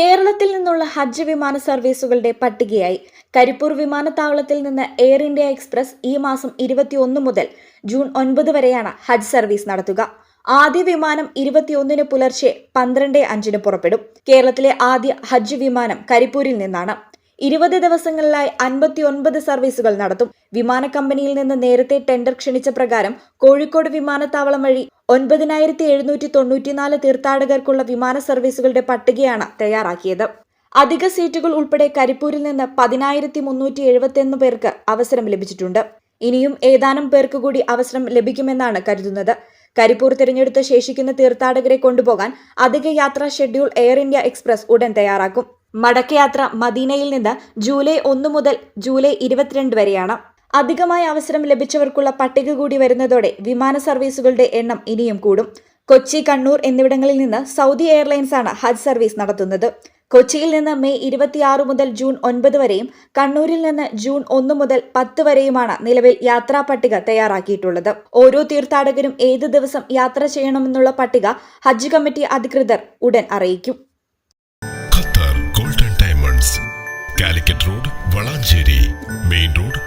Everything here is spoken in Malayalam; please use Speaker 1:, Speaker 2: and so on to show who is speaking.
Speaker 1: കേരളത്തിൽ നിന്നുള്ള ഹജ്ജ് വിമാന സർവീസുകളുടെ പട്ടികയായി. കരിപ്പൂർ വിമാനത്താവളത്തിൽ നിന്ന് എയർ ഇന്ത്യ എക്സ്പ്രസ് ഈ മാസം ഇരുപത്തിയൊന്ന് മുതൽ ജൂൺ ഒൻപത് വരെയാണ് ഹജ്ജ് സർവീസ് നടത്തുക. ആദ്യ വിമാനം ഇരുപത്തിയൊന്നിന് പുലർച്ചെ പന്ത്രണ്ട് അഞ്ചിന് പുറപ്പെടും. കേരളത്തിലെ ആദ്യ ഹജ്ജ് വിമാനം കരിപ്പൂരിൽ നിന്നാണ്. ഇരുപത് ദിവസങ്ങളിലായി അൻപത്തിയൊൻപത് സർവീസുകൾ നടത്തും. വിമാന കമ്പനിയിൽ നിന്ന് നേരത്തെ ടെൻഡർ ക്ഷണിച്ച പ്രകാരം കോഴിക്കോട് വിമാനത്താവളം വഴി ഒൻപതിനായിരത്തി എഴുന്നൂറ്റി തൊണ്ണൂറ്റിനാല് തീർത്ഥാടകർക്കുള്ള വിമാന സർവീസുകളുടെ പട്ടികയാണ് തയ്യാറാക്കിയത്. അധിക സീറ്റുകൾ ഉൾപ്പെടെ കരിപ്പൂരിൽ നിന്ന് പതിനായിരത്തി മുന്നൂറ്റി എഴുപത്തിയൊന്ന് പേർക്ക് അവസരം ലഭിച്ചിട്ടുണ്ട്. ഇനിയും ഏതാനും പേർക്ക് കൂടി അവസരം ലഭിക്കുമെന്നാണ് കരുതുന്നത്. കരിപ്പൂർ തിരഞ്ഞെടുത്ത ശേഷിക്കുന്ന തീർത്ഥാടകരെ കൊണ്ടുപോകാൻ അധിക യാത്രാ ഷെഡ്യൂൾ എയർ ഇന്ത്യ എക്സ്പ്രസ് ഉടൻ തയ്യാറാക്കും. മടക്കയാത്ര മദീനയിൽ നിന്ന് ജൂലൈ ഒന്ന് മുതൽ ജൂലൈ ഇരുപത്തിരണ്ട് വരെയാണ്. അധികമായ അവസരം ലഭിച്ചവർക്കുള്ള പട്ടിക കൂടി വരുന്നതോടെ വിമാന സർവീസുകളുടെ എണ്ണം ഇനിയും കൂടും. കൊച്ചി കണ്ണൂർ എന്നിവിടങ്ങളിൽ നിന്ന് സൗദി എയർലൈൻസ് ആണ് ഹജ്ജ് സർവീസ് നടത്തുന്നത്. കൊച്ചിയിൽ നിന്ന് മെയ് ഇരുപത്തിയാറ് മുതൽ ജൂൺ ഒൻപത് വരെയും കണ്ണൂരിൽ നിന്ന് ജൂൺ ഒന്ന് മുതൽ പത്ത് വരെയുമാണ് നിലവിൽ യാത്രാ പട്ടിക തയ്യാറാക്കിയിട്ടുള്ളത്. ഓരോ തീർത്ഥാടകരും ഏത് ദിവസം യാത്ര ചെയ്യണമെന്നുള്ള പട്ടിക ഹജ്ജ് കമ്മിറ്റി അധികൃതർ ഉടൻ അറിയിക്കും.
Speaker 2: Qatar golden diamonds Calicut road Valanchery main road